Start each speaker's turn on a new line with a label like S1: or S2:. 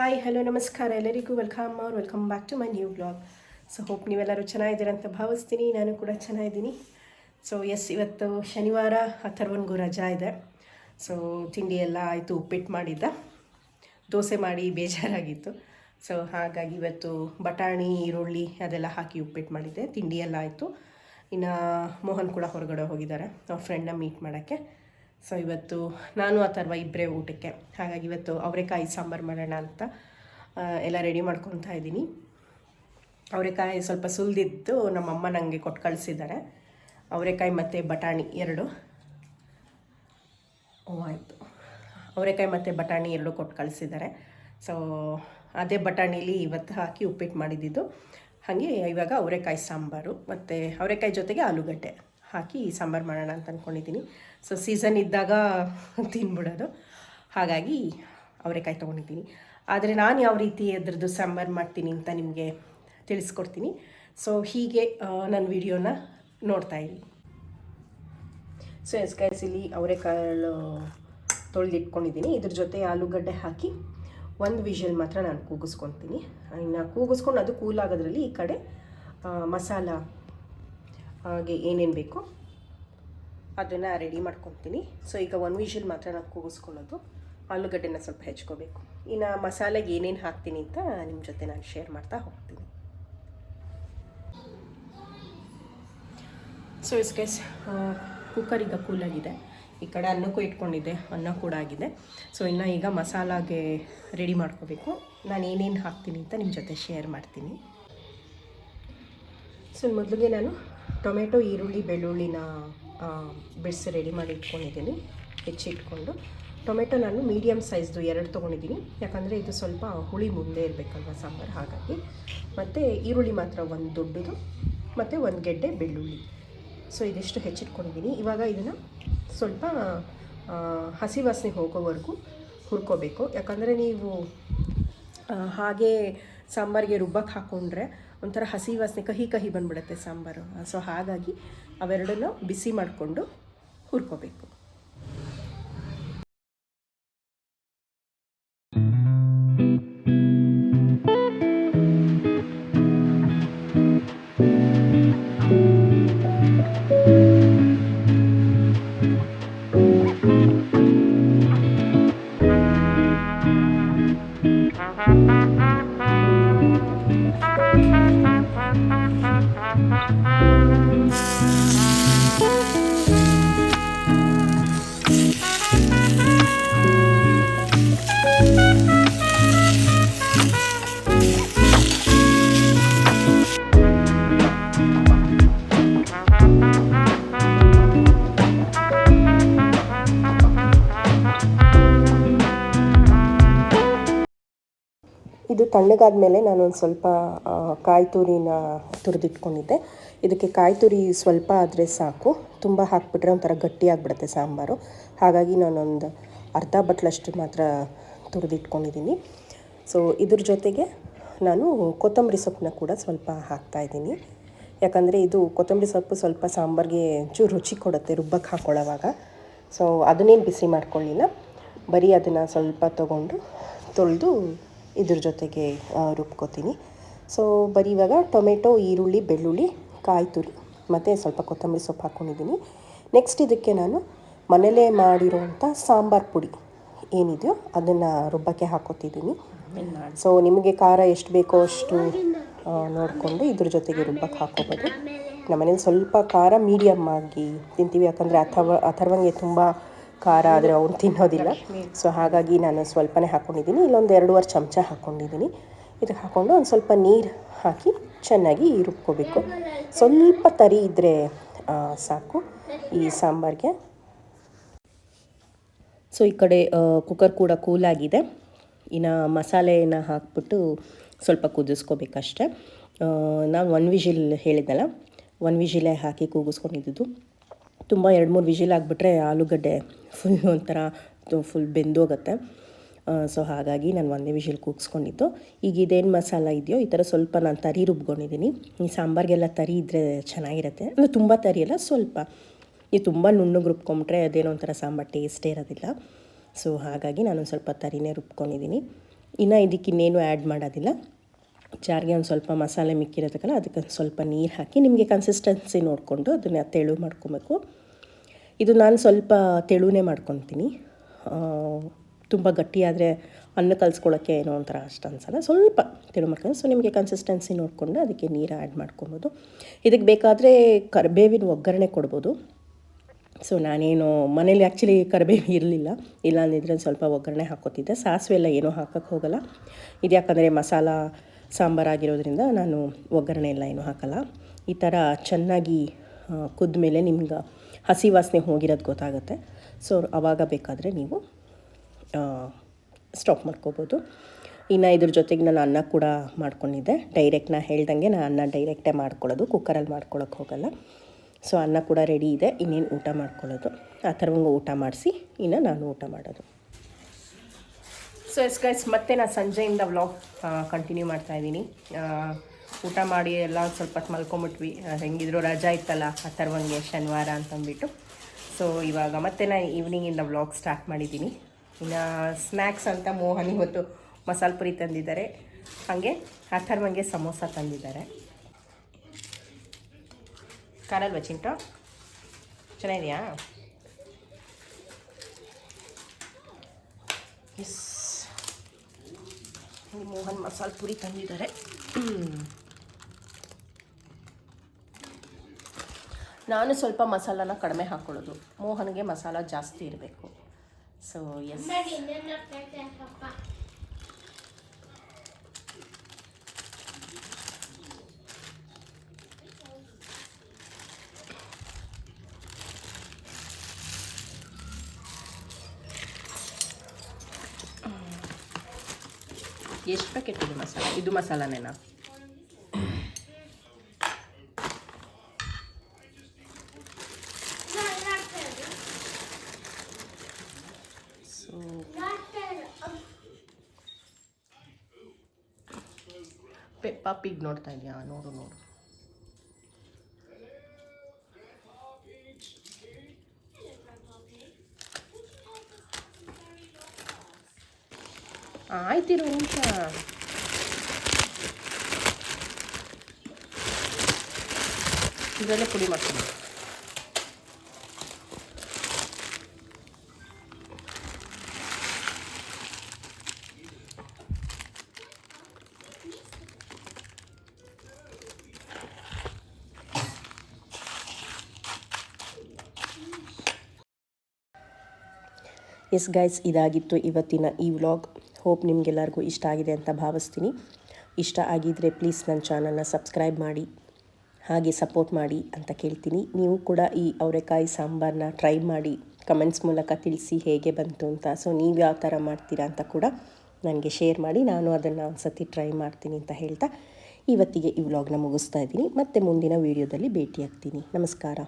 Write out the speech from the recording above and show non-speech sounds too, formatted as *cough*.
S1: Hi hello ನಮಸ್ಕಾರ ಎಲ್ಲರಿಗೂ. Welcome ಅವ್ರು welcome back to my new blog so hope ನೀವೆಲ್ಲರೂ ಚೆನ್ನಾಗಿದ್ದೀರ ಅಂತ ಭಾವಿಸ್ತೀನಿ. ನಾನು ಕೂಡ ಚೆನ್ನಾಗಿದ್ದೀನಿ. ಸೊ ಎಸ್ ಇವತ್ತು ಶನಿವಾರ ಅಥರ್ವನ್ಗೂ ರಜಾ ಇದೆ. ಸೊ ತಿಂಡಿ ಎಲ್ಲ ಆಯಿತು, ಉಪ್ಪಿಟ್ಟು ಮಾಡಿದ್ದ. ದೋಸೆ ಮಾಡಿ ಬೇಜಾರಾಗಿತ್ತು. ಸೊ ಹಾಗಾಗಿ ಇವತ್ತು ಬಟಾಣಿ, ಈರುಳ್ಳಿ ಅದೆಲ್ಲ ಹಾಕಿ ಉಪ್ಪಿಟ್ಟು ಮಾಡಿದ್ದೆ. ತಿಂಡಿ ಎಲ್ಲ ಆಯಿತು. ಇನ್ನು ಮೋಹನ್ ಕೂಡ ಹೊರಗಡೆ ಹೋಗಿದ್ದಾರೆ. ಅವ್ರ ಫ್ರೆಂಡ್ನ ಮೀಟ್ ಮಾಡೋಕ್ಕೆ. ಸೊ ಇವತ್ತು ನಾನು ಅಥರ್ವ ಇಬ್ಬರೇ ಊಟಕ್ಕೆ. ಹಾಗಾಗಿ ಇವತ್ತು ಅವರೆಕಾಯಿ ಸಾಂಬಾರು ಮಾಡೋಣ ಅಂತ ಎಲ್ಲ ರೆಡಿ ಮಾಡ್ಕೊತಾ ಇದ್ದೀನಿ. ಅವರೆಕಾಯಿ ಸ್ವಲ್ಪ ಸುಲಿದಿದ್ದು ನಮ್ಮಮ್ಮ ನನಗೆ ಕೊಟ್ಟು ಕಳಿಸಿದ್ದಾರೆ. ಅವರೆಕಾಯಿ ಮತ್ತು ಬಟಾಣಿ ಎರಡು. ಓ, ಆಯಿತು. ಅವರೆಕಾಯಿ ಮತ್ತು ಬಟಾಣಿ ಎರಡು ಕೊಟ್ಟು ಕಳಿಸಿದ್ದಾರೆ. ಸೊ ಅದೇ ಬಟಾಣಿಲಿ ಇವತ್ತು ಹಾಕಿ ಉಪ್ಪಿಟ್ಟು ಮಾಡಿದ್ದಿದ್ದು ಹಾಗೆ ಇವಾಗ ಅವರೆಕಾಯಿ ಸಾಂಬಾರು ಮತ್ತು ಅವರೆಕಾಯಿ ಜೊತೆಗೆ ಆಲೂಗಡ್ಡೆ. ಹಾಕಿ ಸಾಂಬಾರು ಮಾಡೋಣ ಅಂತ ಅಂದ್ಕೊಂಡಿದ್ದೀನಿ ಸೊ ಸೀಸನ್ ಇದ್ದಾಗ *laughs* ತಿನ್ಬಿಡೋದು. ಹಾಗಾಗಿ ಅವರೆಕಾಯಿ ತೊಗೊಂಡಿದ್ದೀನಿ. ಆದರೆ ನಾನು ಯಾವ ರೀತಿ ಅದ್ರದ್ದು ಸಾಂಬಾರು ಮಾಡ್ತೀನಿ ಅಂತ ನಿಮಗೆ ತಿಳಿಸ್ಕೊಡ್ತೀನಿ. ಸೊ ಹೀಗೆ ನನ್ನ ವಿಡಿಯೋನ ನೋಡ್ತಾ ಇರಿ. ಸೊ ಎಸ್ಕಾಯ್ಸ್ ಇಲ್ಲಿ ಅವರೆಕಾಳು ತೊಳೆದಿಟ್ಕೊಂಡಿದ್ದೀನಿ. ಇದ್ರ ಜೊತೆ ಆಲೂಗಡ್ಡೆ ಹಾಕಿ ಒಂದು ವಿಷಲ್ ಮಾತ್ರ ನಾನು ಕೂಗಿಸ್ಕೊತೀನಿ. ಇನ್ನು ಕೂಗಿಸ್ಕೊಂಡು ಅದು ಕೂಲ್ ಆಗೋದ್ರಲ್ಲಿ ಈ ಕಡೆ ಮಸಾಲ ಹಾಗೆ ಏನೇನು ಬೇಕು ಅದನ್ನು ರೆಡಿ ಮಾಡ್ಕೊತೀನಿ. ಸೊ ಈಗ ಒನ್ ವಿಷಲ್ ಮಾತ್ರ ನಾನು ಕೂಗಿಸ್ಕೊಳ್ಳೋದು. ಆಲೂಗಡ್ಡೆನ ಸ್ವಲ್ಪ ಹೆಚ್ಕೋಬೇಕು. ಇನ್ನು ಮಸಾಲೆಗೆ ಏನೇನು ಹಾಕ್ತೀನಿ ಅಂತ ನಿಮ್ಮ ಜೊತೆ ನಾನು ಶೇರ್ ಮಾಡ್ತಾ ಹೋಗ್ತೀನಿ. ಸೊ ಇಸ್ ಕೇಸ್ ಕುಕ್ಕರ್ ಈಗ ಕೂಲಾಗಿದೆ ಈ ಕಡೆ ಅನ್ನಕ್ಕೂ ಇಟ್ಕೊಂಡಿದ್ದೆ. ಅನ್ನ ಕೂಡ ಆಗಿದೆ. ಸೊ ಇನ್ನು ಈಗ ಮಸಾಲಾಗೆ ರೆಡಿ ಮಾಡ್ಕೋಬೇಕು. ನಾನು ಏನೇನು ಹಾಕ್ತೀನಿ ಅಂತ ನಿಮ್ಮ ಜೊತೆ ಶೇರ್ ಮಾಡ್ತೀನಿ. ಸೊ ಮೊದಲಿಗೆ ನಾನು ಟೊಮೆಟೊ, ಈರುಳ್ಳಿ, ಬೆಳ್ಳುಳ್ಳಿನ ಬಿಡಿಸಿ ರೆಡಿ ಮಾಡಿ ಇಟ್ಕೊಂಡಿದ್ದೀನಿ. ಹೆಚ್ಚಿಟ್ಕೊಂಡು ಟೊಮೆಟೊ ನಾನು ಮೀಡಿಯಮ್ ಸೈಜ್ದು ಎರಡು ತೊಗೊಂಡಿದ್ದೀನಿ. ಯಾಕಂದರೆ ಇದು ಸ್ವಲ್ಪ ಹುಳಿ ಮುಂದೆ ಇರಬೇಕಲ್ವ ಸಾಂಬಾರು, ಹಾಗಾಗಿ. ಮತ್ತು ಈರುಳ್ಳಿ ಮಾತ್ರ ಒಂದು ದೊಡ್ಡದು, ಮತ್ತು ಒಂದು ಗೆಡ್ಡೆ ಬೆಳ್ಳುಳ್ಳಿ. ಸೊ ಇದಿಷ್ಟು ಹೆಚ್ಚಿಟ್ಕೊಂಡಿದ್ದೀನಿ. ಇವಾಗ ಇದನ್ನು ಸ್ವಲ್ಪ ಹಸಿ ವಾಸನೆ ಹೋಗೋವರೆಗೂ ಹುರ್ಕೋಬೇಕು. ಯಾಕಂದರೆ ನೀವು ಹಾಗೆ ಸಾಂಬಾರಿಗೆ ರುಬ್ಬಕ್ಕೆ ಹಾಕ್ಕೊಂಡ್ರೆ ಒಂಥರ ಹಸಿ ವಾಸನೆ ಕಹಿ ಕಹಿ ಬಂದ್ಬಿಡುತ್ತೆ ಸಾಂಬಾರು. ಸೊ ಹಾಗಾಗಿ ಅವೆರಡನ್ನೂ ಬಿಸಿ ಮಾಡಿಕೊಂಡು ಹುರ್ಕೋಬೇಕು. ಇದು ತಣ್ಣಗಾದ ಮೇಲೆ ನಾನು ಒಂದು ಸ್ವಲ್ಪ ಕಾಯಿ ತುರಿನ ತುರಿದಿಟ್ಕೊಂಡಿದ್ದೆ. ಇದಕ್ಕೆ ಕಾಯಿ ತುರಿ ಸ್ವಲ್ಪ ಆದರೆ ಸಾಕು. ತುಂಬ ಹಾಕ್ಬಿಟ್ರೆ ಒಂಥರ ಗಟ್ಟಿಯಾಗ್ಬಿಡುತ್ತೆ ಸಾಂಬಾರು. ಹಾಗಾಗಿ ನಾನೊಂದು ಅರ್ಧ ಬಟ್ಲಷ್ಟು ಮಾತ್ರ ತುರಿದಿಟ್ಕೊಂಡಿದ್ದೀನಿ. ಸೊ ಇದ್ರ ಜೊತೆಗೆ ನಾನು ಕೊತ್ತಂಬರಿ ಸೊಪ್ಪನ್ನ ಕೂಡ ಸ್ವಲ್ಪ ಹಾಕ್ತಾಯಿದ್ದೀನಿ ಯಾಕಂದರೆ ಇದು ಕೊತ್ತಂಬರಿ ಸೊಪ್ಪು ಸ್ವಲ್ಪ ಸಾಂಬಾರಿಗೆ ಚೂರು ರುಚಿ ಕೊಡುತ್ತೆ ರುಬ್ಬಕ್ಕೆ ಹಾಕ್ಕೊಳ್ಳೋವಾಗ ಸೊ ಅದನ್ನೇನು ಬಿಸಿ ಮಾಡ್ಕೊಳ್ಳಿಲ್ಲ. ಬರೀ ಅದನ್ನು ಸ್ವಲ್ಪ ತೊಗೊಂಡು ತೊಳೆದು ಇದ್ರ ಜೊತೆಗೆ ರುಬ್ಕೋತೀನಿ. ಸೊ ಬರೀ ಇವಾಗ ಟೊಮೆಟೊ, ಈರುಳ್ಳಿ, ಬೆಳ್ಳುಳ್ಳಿ, ಕಾಯಿ ತುರಿ, ಮತ್ತು ಸ್ವಲ್ಪ ಕೊತ್ತಂಬರಿ ಸೊಪ್ಪು ಹಾಕ್ಕೊಂಡಿದ್ದೀನಿ ನೆಕ್ಸ್ಟ್ ಇದಕ್ಕೆ ನಾನು ಮನೇಲೇ ಮಾಡಿರೋವಂಥ ಸಾಂಬಾರು ಪುಡಿ ಏನಿದೆಯೋ ಅದನ್ನು ರುಬ್ಬಕ್ಕೆ ಹಾಕೋತಿದ್ದೀನಿ ಸೊ ನಿಮಗೆ ಖಾರ ಎಷ್ಟು ಬೇಕೋ ಅಷ್ಟು ನೋಡಿಕೊಂಡು ಇದ್ರ ಜೊತೆಗೆ ರುಬ್ಬಕ್ಕೆ ಹಾಕೋಬೋದು ನಮ್ಮನೇಲಿ ಸ್ವಲ್ಪ ಖಾರ ಮೀಡಿಯಮ್ ಆಗಿ ತಿಂತೀವಿ, ಯಾಕಂದರೆ ಅಥವ ಅಥರ್ವಂಗೆ ತುಂಬ ಖಾರ ಆದರೆ ಅವ್ನು ತಿನ್ನೋದಿಲ್ಲ. ಸೊ ಹಾಗಾಗಿ ನಾನು ಸ್ವಲ್ಪನೇ ಹಾಕ್ಕೊಂಡಿದ್ದೀನಿ ಇಲ್ಲೊಂದು ಎರಡೂವರೆ ಚಮಚ ಹಾಕ್ಕೊಂಡಿದ್ದೀನಿ ಇದು ಹಾಕ್ಕೊಂಡು ಒಂದು ಸ್ವಲ್ಪ ನೀರು ಹಾಕಿ ಚೆನ್ನಾಗಿ ರುಬ್ಕೋಬೇಕು. ಸ್ವಲ್ಪ ತರಿ ಇದ್ದರೆ ಸಾಕು. ಈ ಸಾಂಬಾರಿಗೆ. ಸೊ ಈ ಕಡೆ ಕುಕ್ಕರ್ ಕೂಡ ಕೂಲಾಗಿದೆ ಇನ್ನು ಮಸಾಲೆಯನ್ನು ಹಾಕ್ಬಿಟ್ಟು ಸ್ವಲ್ಪ ಕುದಿಸ್ಕೋಬೇಕಷ್ಟೆ. ನಾನು ಒನ್ ವಿಜಿಲ್ ಹೇಳಿದ್ನಲ್ಲ ಒನ್ ವಿಜಿಲೇ ಹಾಕಿ ಕೂಗಿಸ್ಕೊಂಡಿದ್ದು. ತುಂಬ ಎರಡು ಮೂರು ವಿಜಿಲ್ ಆಗಿಬಿಟ್ರೆ ಆಲೂಗಡ್ಡೆ ಫುಲ್ *laughs* ಒಂಥರ ಫುಲ್ ಬೆಂದೋಗುತ್ತೆ. ಸೊ ಹಾಗಾಗಿ ನಾನು ಒಂದೇ ವಿಷಲ್ ಕೂಗಿಸ್ಕೊಂಡಿದ್ದು. ಈಗ ಇದೇನು ಮಸಾಲ ಇದೆಯೋ ಈ ಥರ ಸ್ವಲ್ಪ ನಾನು ತರಿ ರುಬ್ಕೊಂಡಿದ್ದೀನಿ ಈ ಸಾಂಬಾರಿಗೆಲ್ಲ ತರಿ ಇದ್ದರೆ ಚೆನ್ನಾಗಿರುತ್ತೆ. ಅಂದರೆ ತುಂಬ ತರಿ ಅಲ್ಲ, ಸ್ವಲ್ಪ. ಈ ತುಂಬ ನುಣ್ಣಗೆ ರುಬ್ಕೊಂಬಿಟ್ರೆ ಅದೇನೋ ಒಂಥರ ಸಾಂಬಾರು ಟೇಸ್ಟೇ ಇರೋದಿಲ್ಲ. ಸೊ ಹಾಗಾಗಿ ನಾನು ಸ್ವಲ್ಪ ತರಿನೇ ರುಬ್ಕೊಂಡಿದ್ದೀನಿ ಇನ್ನು ಇದಕ್ಕೆ ಇನ್ನೇನು ಆ್ಯಡ್ ಮಾಡೋದಿಲ್ಲ. ಚಾರ್ಗೆ ಒಂದು ಸ್ವಲ್ಪ ಮಸಾಲೆ ಮಿಕ್ಕಿರೋದಕ್ಕಲ್ಲ ಅದಕ್ಕೆ ಸ್ವಲ್ಪ ನೀರು ಹಾಕಿ ನಿಮಗೆ ಕನ್ಸಿಸ್ಟೆನ್ಸಿ ನೋಡಿಕೊಂಡು ಅದನ್ನು ತೆಳು ಮಾಡ್ಕೊಬೇಕು. ಇದು ನಾನು ಸ್ವಲ್ಪ ತೆಳುನೇ ಮಾಡ್ಕೊತೀನಿ. ತುಂಬ ಗಟ್ಟಿಯಾದರೆ ಅನ್ನ ಕಲಿಸ್ಕೊಳ್ಳೋಕ್ಕೆ ಏನೋ ಒಂಥರ ಅಷ್ಟು ಅನ್ಸಲ್ಲ. ಸ್ವಲ್ಪ ತೆಳು ಮಾಡ್ಕೊಂಡು ಸೊ ನಿಮಗೆ ಕನ್ಸಿಸ್ಟೆನ್ಸಿ ನೋಡಿಕೊಂಡು ಅದಕ್ಕೆ ನೀರು ಆ್ಯಡ್ ಮಾಡ್ಕೊಬೋದು. ಇದಕ್ಕೆ ಬೇಕಾದರೆ ಕರಿಬೇವಿನ ಒಗ್ಗರಣೆ ಕೊಡ್ಬೋದು. ಸೊ ನಾನೇನು ಮನೇಲಿ ಆ್ಯಕ್ಚುಲಿ ಕರಿಬೇವು ಇರಲಿಲ್ಲ. ಇಲ್ಲ ಅಂದಿದ್ರೆ ಸ್ವಲ್ಪ ಒಗ್ಗರಣೆ ಹಾಕೋತಿದ್ದೆ ಸಾಸಿವೆ ಎಲ್ಲ ಏನೂ ಹಾಕೋಕ್ಕೆ ಹೋಗಲ್ಲ. ಇದು ಯಾಕಂದರೆ ಮಸಾಲ ಸಾಂಬಾರಾಗಿರೋದ್ರಿಂದ ನಾನು ಒಗ್ಗರಣೆ ಎಲ್ಲ ಏನೂ ಹಾಕಲ್ಲ. ಈ ಥರ ಚೆನ್ನಾಗಿ ಕುದ್ದ ಮೇಲೆ ನಿಮ್ಗೆ ಹಸಿ ವಾಸನೆ ಹೋಗಿರೋದು ಗೊತ್ತಾಗುತ್ತೆ. ಸೊ ಆವಾಗ ಬೇಕಾದರೆ ನೀವು ಸ್ಟಾಪ್ ಮಾಡ್ಕೋಬೋದು. ಇನ್ನು ಇದ್ರ ಜೊತೆಗೆ ನಾನು ಅನ್ನ ಕೂಡ ಮಾಡ್ಕೊಂಡಿದ್ದೆ. ಡೈರೆಕ್ಟ್ ನಾ ಹೇಳ್ದಂಗೆ ನಾನು ಅನ್ನ ಡೈರೆಕ್ಟೇ ಮಾಡ್ಕೊಳ್ಳೋದು. ಕುಕ್ಕರಲ್ಲಿ ಮಾಡ್ಕೊಳಕ್ಕೆ ಹೋಗಲ್ಲ. ಸೊ ಅನ್ನ ಕೂಡ ರೆಡಿ ಇದೆ. ಇನ್ನೇನು ಊಟ ಮಾಡ್ಕೊಳ್ಳೋದು? ಆ ಥರವಂಗೆ ಊಟ ಮಾಡಿಸಿ, ಇನ್ನು ನಾನು ಊಟ ಮಾಡೋದು. ಸೊ ಎಸ್ ಗೈಸ್ ಮತ್ತೆ ನಾನು ಸಂಜೆಯಿಂದ ವ್ಲಾಗ್ ಕಂಟಿನ್ಯೂ ಮಾಡ್ತಾ ಇದ್ದೀನಿ. ಊಟ ಮಾಡಿ ಎಲ್ಲ ಸ್ವಲ್ಪ ಹೊತ್ತು ಮಲ್ಕೊಂಬಿಟ್ವಿ. ಆ, ಹೆಂಗಿದ್ರು ರಜಾ ಇತ್ತಲ್ಲ ಆ ಥರವಂಗೆ ಶನಿವಾರ ಅಂತಂದ್ಬಿಟ್ಟು. ಸೊ ಇವಾಗ ಮತ್ತೆ ನಾನು ಈವ್ನಿಂಗಿಂದ ವ್ಲಾಗ್ ಸ್ಟಾರ್ಟ್ ಮಾಡಿದ್ದೀನಿ ಇನ್ನು ಸ್ನ್ಯಾಕ್ಸ್ ಅಂತ ಮೋಹನ್ ಇವತ್ತು ಮಸಾಲೆ ಪುರಿ ತಂದಿದ್ದಾರೆ. ಹಾಗೆ ಅಥರ್ವಂಗೆ ಸಮೋಸ ತಂದಿದ್ದಾರೆ. ಕಾರಲ್ವಾ ಚಿಂಟು? ಚೆನ್ನಾಗಿದೆಯಾ? ಎಸ್ ಮೋಹನ್ ಮಸಾಲೆ ಪುರಿ ತಂದಿದ್ದಾರೆ. ನಾನು ಸ್ವಲ್ಪ ಮಸಾಲಾನ ಕಡಿಮೆ ಹಾಕ್ಕೊಳ್ಳೋದು ಮೋಹನ್ಗೆ ಮಸಾಲ ಜಾಸ್ತಿ ಇರಬೇಕು. ಸೊ ಎಸ್ ಎಷ್ಟು ಪ್ಯಾಕೆಟ್ ಇದೆ ಮಸಾಲ? ಇದು ಮಸಾಲಾನೇನಾ ಸೊ ಪೆಪ್ಪಾ ಪಿಗ್ ನೋಡ್ತಾ ಇದೆಯಾ? ನೋಡು ನೋಡು. ಆಯ್ತಿರು ನಿಮಿಷ. ಇದರಲ್ಲೇ ಪುಡಿ ಮಾಡ್ತೀನಿ. ಎಸ್ ಗೈಸ್, ಇದಾಗಿತ್ತು ಇವತ್ತಿನ ಈ ವ್ಲಾಗ್. ಹೋಪ್ ನಿಮಗೆಲ್ಲರಿಗೂ ಇಷ್ಟ ಆಗಿದೆ ಅಂತ ಭಾವಿಸ್ತೀನಿ. ಇಷ್ಟ ಆಗಿದ್ದರೆ ಪ್ಲೀಸ್ ನನ್ನ ಚಾನಲ್ನ ಸಬ್ಸ್ಕ್ರೈಬ್ ಮಾಡಿ, ಹಾಗೆ ಸಪೋರ್ಟ್ ಮಾಡಿ ಅಂತ ಕೇಳ್ತೀನಿ. ನೀವು ಕೂಡ ಈ ಅವರೆಕಾಯಿ ಸಾಂಬಾರನ್ನ ಟ್ರೈ ಮಾಡಿ, ಕಮೆಂಟ್ಸ್ ಮೂಲಕ ತಿಳಿಸಿ ಹೇಗೆ ಬಂತು ಅಂತ. ಸೊ, ನೀವು ಯಾವ ಥರ ಮಾಡ್ತೀರಾ ಅಂತ ಕೂಡ ನನಗೆ ಶೇರ್ ಮಾಡಿ, ನಾನು ಅದನ್ನು ಒಂದು ಸತಿ ಟ್ರೈ ಮಾಡ್ತೀನಿ ಅಂತ ಹೇಳ್ತಾ ಇವತ್ತಿಗೆ ಈ ವ್ಲಾಗ್ನ ಮುಗಿಸ್ತಾ ಇದ್ದೀನಿ. ಮತ್ತೆ ಮುಂದಿನ ವೀಡಿಯೋದಲ್ಲಿ ಭೇಟಿಯಾಗ್ತೀನಿ. ನಮಸ್ಕಾರ.